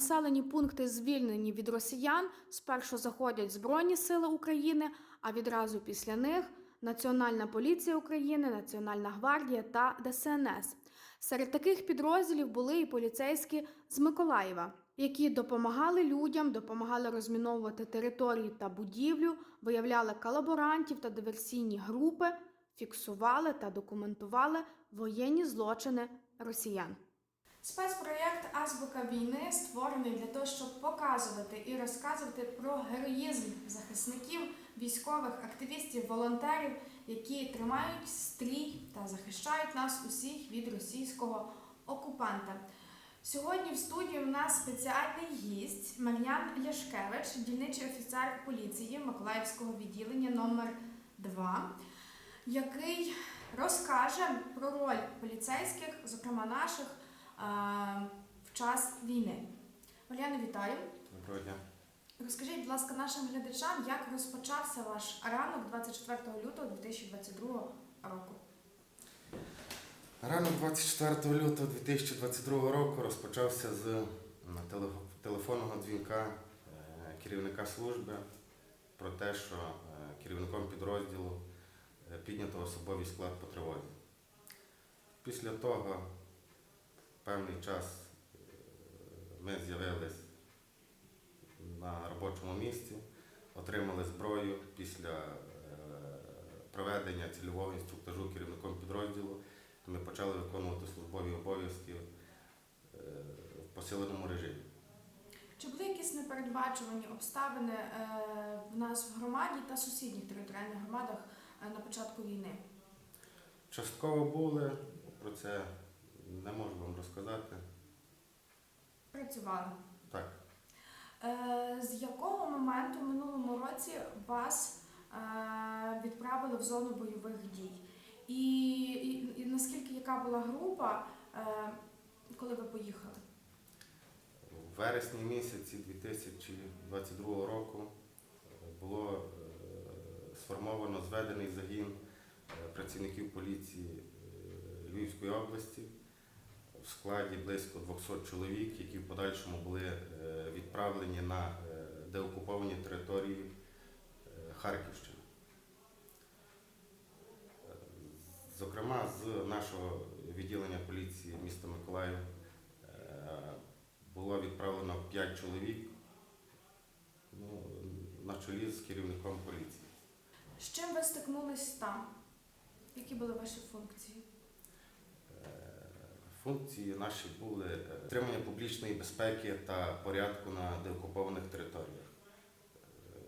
населені пункти звільнені від росіян, спершу заходять Збройні Сили України, а відразу після них Національна поліція України, Національна гвардія та ДСНС. Серед таких підрозділів були і поліцейські з Миколаєва, які допомагали людям, допомагали розміновувати території та будівлю, виявляли колаборантів та диверсійні групи, фіксували та документували воєнні злочини росіян. Спецпроєкт Азбука війни створений для того, щоб показувати і розказувати про героїзм захисників, військових, активістів, волонтерів, які тримають стрій та захищають нас усіх від російського окупанта. Сьогодні в студії у нас спеціальний гість Мар'ян Ляшкевич, дільничий офіцер поліції Миколаївського відділення номер 2 який розкаже про роль поліцейських, зокрема наших, в час війни. Оляна, вітаю. Доброго дня. Розкажіть, будь ласка, нашим глядачам, як розпочався ваш ранок 24 лютого 2022 року. Ранок 24 лютого 2022 року розпочався з телефонного дзвінка е, керівника служби про те, що е, керівником підрозділу е, піднято особовий склад по тривозі. Після того певний час е, ми з'явились на робочому місці, отримали зброю після е, проведення цільового інструктажу керівником підрозділу. Ми почали виконувати службові обов'язки е, в посиленому режимі. Чи були якісь непередбачувані обставини в нас в громаді та сусідніх територіальних громадах на початку війни? Частково були, про це не можу вам розказати. Працювали. Так, Е, З якого моменту в минулому році вас е, відправили в зону бойових дій? І, і, і наскільки яка була група, е, коли ви поїхали? в вересні місяці 2022 року е, було е, сформовано зведений загін е, працівників поліції е, Львівської області в складі близько 200 чоловік, які в подальшому були е, відправлені на е, деокуповані території е, Харківщини. Зокрема, з нашого відділення поліції міста Миколаїв було відправлено 5 чоловік ну, на чолі з керівником поліції. З чим ви стикнулись там? Які були ваші функції? Е, Функції наші були е, отримання публічної безпеки та порядку на деокупованих територіях. Е,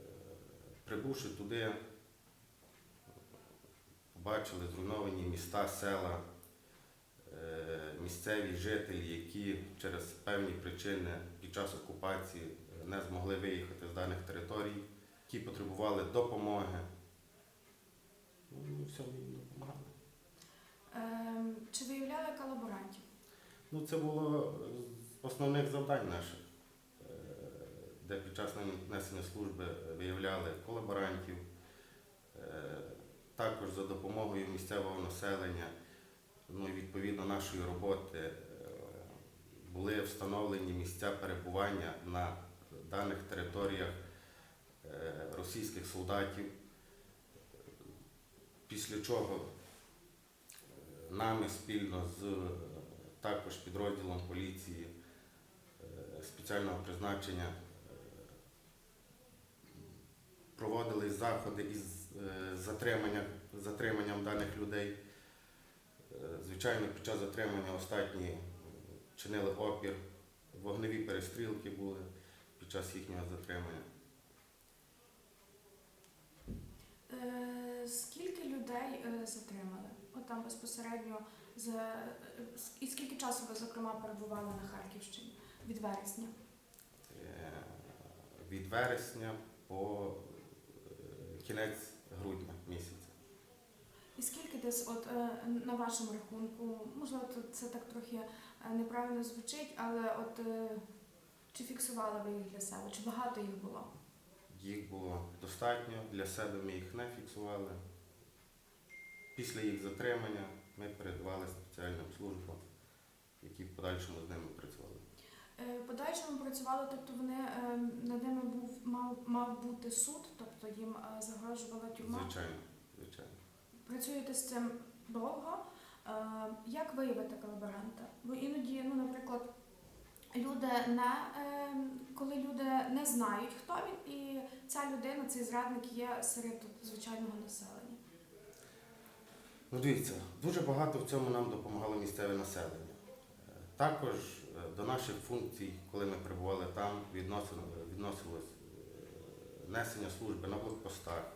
Прибувши туди, побачили зруйновані міста, села, е, місцеві жителі, які через певні причини під час окупації е, не змогли виїхати з даних територій, які потребували допомоги. Ну, всьому їм допомагали. Е, Чи виявляли колаборантів? Ну, це було з основних завдань наших, е, де під час несення служби виявляли колаборантів, е, також за допомогою місцевого населення, ну і відповідно нашої роботи е, були встановлені місця перебування на даних територіях е, російських солдатів, після чого е, нами спільно з е, також підрозділом поліції е, спеціального призначення е, проводились заходи із е, затримання, затриманням даних людей. Звичайно, під час затримання останні чинили опір, вогневі перестрілки були під час їхнього затримання. Скільки людей затримали? От там безпосередньо за і скільки часу ви зокрема перебували на Харківщині від вересня? Е, Від вересня по е, кінець грудня місяця. І скільки десь, от е, на вашому рахунку, можливо, це так трохи неправильно звучить, але от чи фіксували ви їх для себе? Чи багато їх було? Їх було достатньо, для себе ми їх не фіксували. Після їх затримання ми передавали спеціальним службам, які в подальшому з ними працювали. Е, Подальшому працювали, тобто вони е, над ними був мав, мав бути суд, тобто їм е, загрожувала тюрма. Звичайно, звичайно. Працюєте з цим довго. Як виявити колаборанта? Бо іноді, ну, наприклад, люди не коли люди не знають, хто він, і ця людина, цей зрадник є серед звичайного населення. Ну, дивіться, дуже багато в цьому нам допомагало місцеве населення. Е, Також е, до наших функцій, коли ми перебували там, відносилось е, несення служби на блокпостах,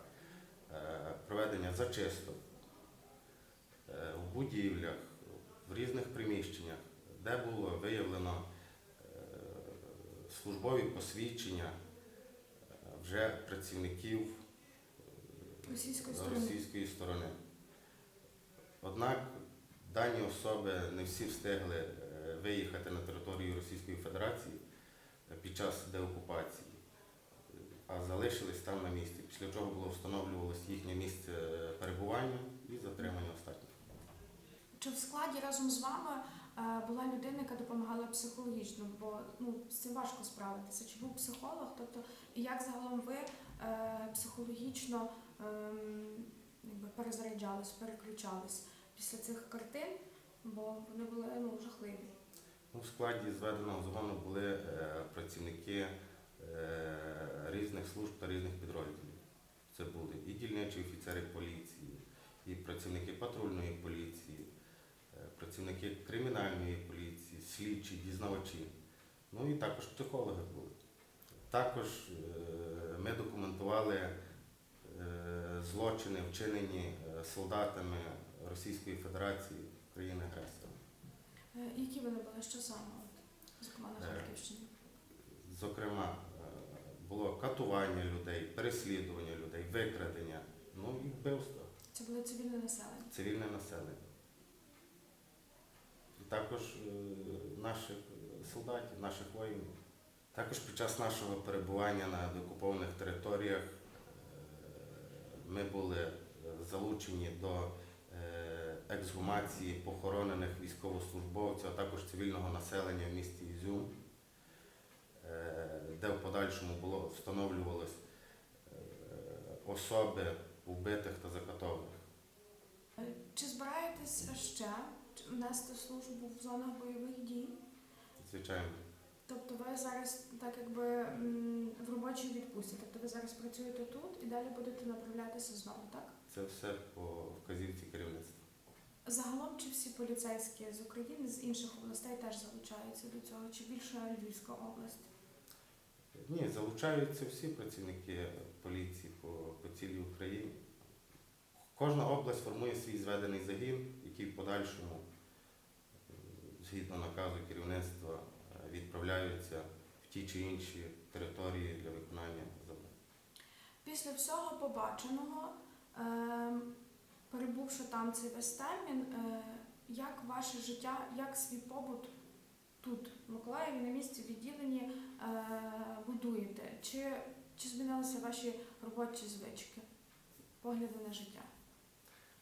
проведення зачисток в будівлях, в різних приміщеннях, де було виявлено службові посвідчення вже працівників Російської сторони. Однак дані особи не всі встигли е, виїхати на територію Російської Федерації е, під час деокупації, а залишились там на місці, після чого було встановлювалось їхнє місце перебування і затримання останніх. Чи в складі разом з вами е, була людина, яка допомагала психологічно? Бо ну, з цим важко справитися. Чи був психолог? Тобто, і як загалом ви психологічно ем, якби перезаряджались, переключались після цих картин, бо вони були ну, жахливі. Ну, в складі зведеного згону були е, працівники е, різних служб та різних підрозділів. Це були і дільничі офіцери поліції, і працівники патрульної поліції, е, працівники кримінальної поліції, слідчі, дізнавачі. Ну і також психологи були. Також е, ми документували злочини, вчинені е, солдатами Російської Федерації країни-агресора. Е, які вони були? Що саме? Зокрема на Е, Харківщині? Зокрема, було катування людей, переслідування людей, викрадення, ну і вбивство, Це було цивільне населення. цивільне населення. І також наших солдатів, наших воїнів. Також під час нашого перебування на деокупованих територіях ми були е, залучені до е, ексгумації похоронених військовослужбовців, а також цивільного населення в місті Ізюм, е, де в подальшому було встановлювалось е, особи вбитих та закатованих. Чи збираєтесь ще нести службу в зонах бойових дій? Звичайно, ви зараз так якби в робочій відпустці, тобто ви зараз працюєте тут і далі будете направлятися знову, так? це все по вказівці керівництва. Загалом чи всі поліцейські з України, з інших областей теж залучаються до цього, чи більше Львівська область? Ні, залучаються всі працівники поліції по, по цілій Україні. Кожна область формує свій зведений загін, який в подальшому, згідно наказу керівництва, відправляються в ті чи інші території для виконання завдань. Після всього побаченого, ем, перебувши там цей весь термін, е, як ваше життя, як свій побут тут, в Миколаєві, на місці відділенні е, будуєте? Чи, чи змінилися ваші робочі звички, погляди на життя?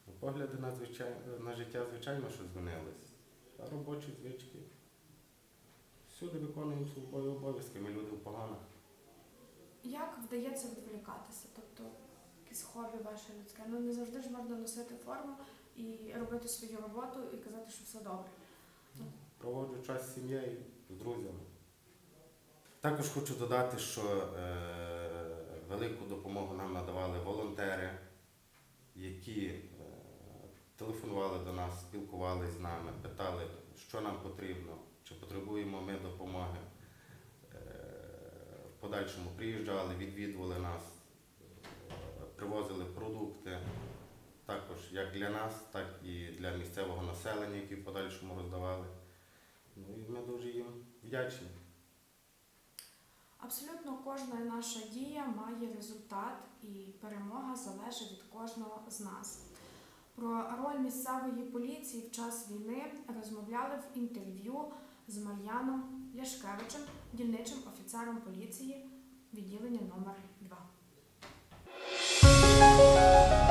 Ну, Погляди на, звичай... на життя, звичайно, що змінились. А робочі звички. Всюди виконуємо службові обов'язки, ми люди в поганах. Як вдається відволікатися? Тобто якесь хобі ваше людське? Ну не завжди ж можна носити форму і робити свою роботу і казати, що все добре. Проводжу час з сім'єю, з друзями. Також хочу додати, що е, велику допомогу нам надавали волонтери, які е, телефонували до нас, спілкувалися з нами, питали, що нам потрібно, чи потребуємо ми допомоги. Е, в подальшому приїжджали, відвідували нас, е, привозили продукти, також як для нас, так і для місцевого населення, які в подальшому роздавали. Ну і ми дуже їм вдячні. Абсолютно кожна наша дія має результат, і перемога залежить від кожного з нас. Про роль місцевої поліції в час війни розмовляли в інтерв'ю з Мар'яном Ляшкевичем, дільничим офіцером поліції відділення номер 2